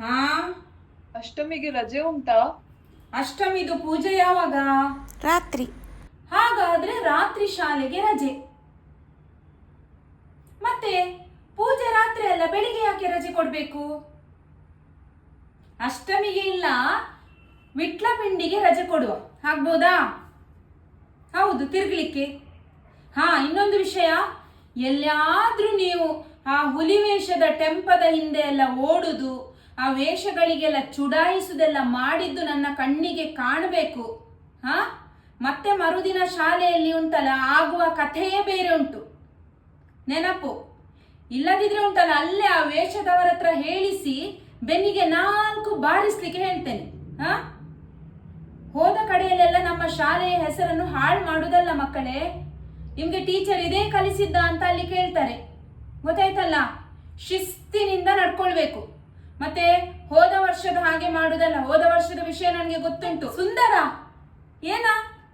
ಹಾ? ಅಷ್ಟಮಿಗೆ ರಜೆ ಉಂಟಾ? ಅಷ್ಟಮಿದು ಪೂಜೆ ಯಾವಾಗ? ರಾತ್ರಿ. ಹಾಗಾದ್ರೆ ರಾತ್ರಿ ಶಾಲೆಗೆ ರಜೆ. ಮತ್ತೆ ಪೂಜೆ ರಾತ್ರಿ ಅಲ್ಲ ಬೆಳಿಗ್ಗೆ ಯಾಕೆ ರಜೆ ಕೊಡ್ಬೇಕು? ಅಷ್ಟಮಿಗೆ ಇಲ್ಲ ವಿಟ್ಲ ಪಿಂಡಿಗೆ ರಜೆ ಕೊಡುವ. ಆಗ್ಬೋದಾ? ಹೌದು ತಿರುಗ್ಲಿಕ್ಕೆ. ಹಾ ಇನ್ನೊಂದು ವಿಷಯ. ಎಲ್ಲಾದ್ರೂ ನೀವು ಆ ಹುಲಿವೇಷದ ಟೆಂಪದ ಹಿಂದೆ ಎಲ್ಲ ಓಡುದು ಆ ವೇಷಗಳಿಗೆಲ್ಲ ಚುಡಾಯಿಸುದೆಲ್ಲ ಮಾಡಿದ್ದು ನನ್ನ ಕಣ್ಣಿಗೆ ಕಾಣಬೇಕು. ಹಾ? ಮತ್ತೆ ಮರುದಿನ ಶಾಲೆಯಲ್ಲಿ ಉಂಟಲ್ಲ, ಆಗುವ ಕಥೆಯೇ ಬೇರೆ ಉಂಟು. ನೆನಪು. ಇಲ್ಲದಿದ್ರೆ ಉಂಟಲ್ಲ, ಅಲ್ಲೇ ಆ ವೇಷದವರ ಹತ್ರ ಹೇಳಿಸಿ ಬೆನ್ನಿಗೆ ನಾಲ್ಕು ಬಾರಿಸ್ಲಿಕ್ಕೆ ಹೇಳ್ತೇನೆ. ಹಾ? ಹೋದ ಕಡೆಯಲ್ಲೆಲ್ಲ ನಮ್ಮ ಶಾಲೆಯ ಹೆಸರನ್ನು ಹಾಳು ಮಾಡುವುದಲ್ಲ ಮಕ್ಕಳೇ? ನಿಮ್ಗೆ ಟೀಚರ್ ಇದೇ ಕಲಿಸಿದ್ದ ಅಂತ ಅಲ್ಲಿ ಕೇಳ್ತಾರೆ. ಗೊತ್ತಾಯ್ತಲ್ಲ? ಶಿಸ್ತಿನಿಂದ ನಡ್ಕೊಳ್ಬೇಕು. ಮತ್ತೆ ಹೋದ ವರ್ಷದ ಹಾಗೆ ಮಾಡುದಲ್ಲ ಹೋದ ವರ್ಷದ ವಿಷಯ ನನಗೆ ಗೊತ್ತುಂಟು. ಸುಂದರ! ಏನ?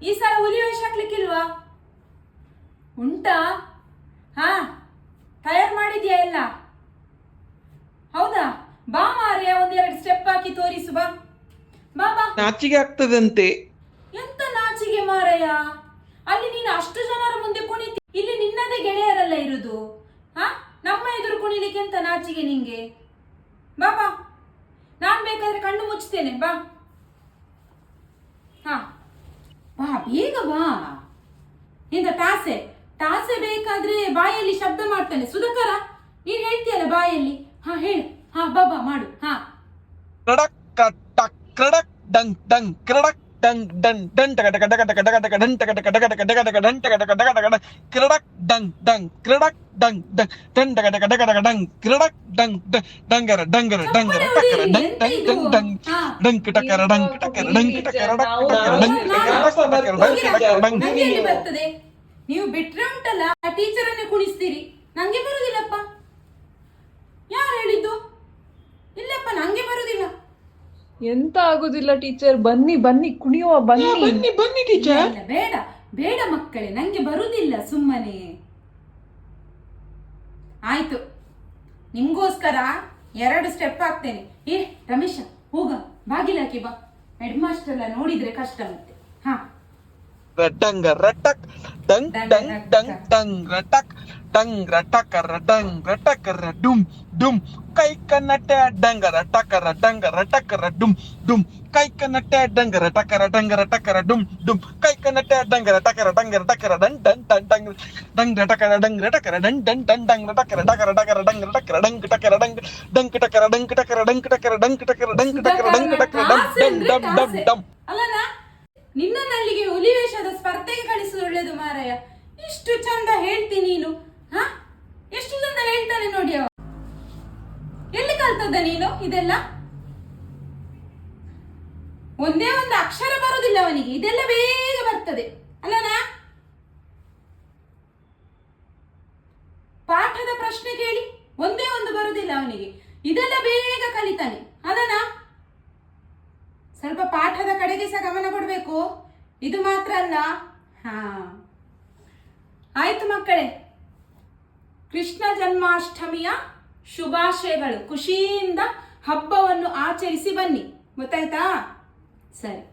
ಈ ಸಲ ಹುಲಿ ವೇಷ ಹಾಕ್ಲಿಕ್ಕಿಲ್ವಾ? ಉಂಟಾ? ಹಾ ತಯಾರು ಮಾಡಿದ್ಯಾ ಎಲ್ಲ? ಹೌದಾ? ಬಾ ಮಾರ್ಯ ಒಂದೆರಡು ಸ್ಟೆಪ್ ಹಾಕಿ ತೋರಿಸು ಬಾ. ಬಾ ಬಾ. ನಾಚಿಗೆ ಆಗ್ತದಂತೆ. ಎಂತ ನಾಚಿಗೆ ಮಾರಯ್ಯ ಅಲ್ಲಿ ನೀನು ಅಷ್ಟು ಜನರ ಮುಂದೆ ಕುಣಿತಿ ಇಲ್ಲಿ ನಿನ್ನದೇ ಗೆಳೆಯರಲ್ಲ ಇರುದು. ಹಾ ನಮ್ಮ ಎದುರು ಕುಣಿಲಿಕ್ಕೆ ಎಂತ ನಾಚಿಗೆ ನಿಂಗೆ? ಬಾ ಬಾ. ನಾನ್ ಬೇಕಾದ್ರೆ ಕಣ್ಣು ಮುಚ್ಚುತ್ತೇನೆ, ಬಾ. ಹಾ. ಬಾ, ಬೇಗ ಬಾ. ಇಂದ ಟಾಸೆ. ಟಾಸೆ ಬೇಕಾದ್ರೆ ಬಾಯಲ್ಲಿ ಶಬ್ದ ಮಾಡ್ತಾನೆ. ಸುಧಾಕರ, ನೀನ್ ಹೇಳ್ತೀಯಲ್ಲ ಬಾಯಲ್ಲಿ? ಹಾ, ಹೇಳು. ಹಾ, ಬಾ ಮಾಡು. ಹಾ. ಕ್ರಡಕ್ ಡಂಗ್ ಕ್ರಡಕ್ ಡಂಗ್ ಡಂಗ್ ಡಂಗ್ ಡಂಗ್ ಟಕ ಟಕ ಟಕ ಟಕ ಟಕ ಟಕ ಟಕ ಟಕ ಟಕ ಟಕ ಟಕ ಟಕ ಡನ್ ಟಕ ಟಕ ಟಕ ಟಕ ಡನ್ ಕ್ರಡಕ್ ಡಂಗ್ ಡಂಗ್ ಕ್ರಿಡಕ್ ಡಂಗ್ ಡಂಗ್ ಟಕ ಟಕ ಟಕ ಟಕ ಡಂಗ್ ಕ್ರಡಕ್ ಡಂಗ್ ಡಂಗ್ ಡಂಗರ ಡಂಗರ ಡಂಗರ ಟಕರ ಡಂಗ್ ಡಂಗ್ ಡಂಗ್ ಡಂಗ್ ಡಂಗ್ ಟಕರ ಡಂಗ್ ಟಕರ ಡಂಗ್ ಟಕರ ಡಂಗ್ ಟಕರ ಡಂಗ್ ಟಕರ ಡಂಗ್ ಟಕರ ಡಂಗ್ ನೀವು ಬಿಟ್ರೆ ಉಂಟಲ್ಲ ಟೀಚರನ್ನೇ ಟೀಚರ್ ಎಂತ ಆಗುದಿಲ್ಲ ಟೀಚರ್ ಬನ್ನಿ ಬನ್ನಿ ಕುಣಿಯುವ ಬನ್ನಿ. ಬನ್ನಿ ಬನ್ನಿ ಟೀಚರ್. ಇಲ್ಲ, ಬೇಡ ಬೇಡ ಮಕ್ಕಳೇ ನಂಗೆ ಬರುದಿಲ್ಲ ಸುಮ್ಮನೆ. ಆಯ್ತು ನಿಮ್ಗೋಸ್ಕರ ಎರಡು ಸ್ಟೆಪ್ ಹಾಕ್ತೇನೆ. ಏ ರಮೇಶ ಹೋಗ ಬಾಗಿಲಾಕಿ ಬಾ. ಹೆಡ್ ಮಾಸ್ಟರ್ ಎಲ್ಲ ನೋಡಿದ್ರೆ ಕಷ್ಟ ಮತ್ತೆ. ಹಾ ಡಂಗ ರಟಕ್ ಡಂಗ್ ಡಂಗ್ ಡಂಗ್ ಡಂಗ್ ರಟಕ್ ಡಂಗ್ ರಟಕರ ಡಂಗ್ ರಟಕರ ಡುಮ್ ಡುಮ್ ಕೈ ಕನ್ನಟ್ಟೆ ಡಂಗರ ಟಕರ ಡಂಗರ ಟಕರ ಡುಮ್ ಡುಮ್ ಕೈ ಕನ್ನಟ್ಟೆ ಡಂಗರ ಟಕರ ಡಂಗರ ಟಕರ ಡುಮ್ ಡುಮ್ ಕೈ ಕನ್ನಟ್ಟೆ ಡಂಗರ ಟಕರ ಡಂಗರ ಟಕರ ಡನ್ ಡನ್ ಡನ್ ಡಂಗ್ ಡಂಗ್ ಟಕರ ಡಂಗ್ ಟಕರ ಡನ್ ಡನ್ ಡನ್ ಡಂಗ್ ಟಕರ ಟಕರ ಟಕರ ಡಂಗ್ ಟಕರ ಡಂಗ್ ಟಕರ ಡಂಗ್ ಡಂಗ್ ಟಕರ ಡಂಗ್ ಟಕರ ಡಂಗ್ ಟಕರ ಡಂಗ್ ಟಕರ ಡಂಗ್ ಟಕರ ಡಂಗ್ ಟಕರ ಡಮ್ ಡಮ್ ಡಮ್ ಡಮ್ ಡಮ್ ಅಲ್ಲನ ಅಲ್ಲಿಗೆ ಹುಲಿವೇಷದ ಸ್ಪರ್ಧೆಗೆ ಕಳಿಸುದು ಒಳ್ಳೆಯದು ಮಾರಾಯ. ಇಷ್ಟು ಚಂದ ಹೇಳ್ತಿ ನೀನು, ಹಾ? ಎಷ್ಟು ಚಂದ ಹೇಳ್ತಾನೆ ನೋಡಿ ಅವ. ಎಲ್ಲಿ ಕಲ್ತದ್ದ ನೀನು ಇದೆಲ್ಲ? ಒಂದೇ ಒಂದು ಅಕ್ಷರ ಬರುದಿಲ್ಲ ಅವನಿಗೆ, ಇದೆಲ್ಲ ಬೇಗ ಬರ್ತದೆ. ಅಲ್ಲನಾ ಪಾಠದ ಪ್ರಶ್ನೆ ಕೇಳಿ, ಒಂದೇ ಒಂದು ಬರುದಿಲ್ಲ ಅವನಿಗೆ. ಇದೆಲ್ಲ ಬೇಗ ಕಲಿತಾನೆ. ಅಲ್ಲನಾ ಸ್ವಲ್ಪ ಪಾಠದ ಕಡೆಗೆ ಸಹ ಗಮನ ಕೊಡಬೇಕು. ಇದು ಮಾತ್ರ ಅಲ್ಲ. ಹಾ. ಆಯ್ತು ಮಕ್ಕಳೇ. ಕೃಷ್ಣ ಜನ್ಮಾಷ್ಟಮಿಯ ಶುಭಾಶಯಗಳು. ಖುಷಿಯಿಂದ ಹಬ್ಬವನ್ನು ಆಚರಿಸಿ ಬನ್ನಿ. ಗೊತ್ತಾಯ್ತಾ? ಸರಿ.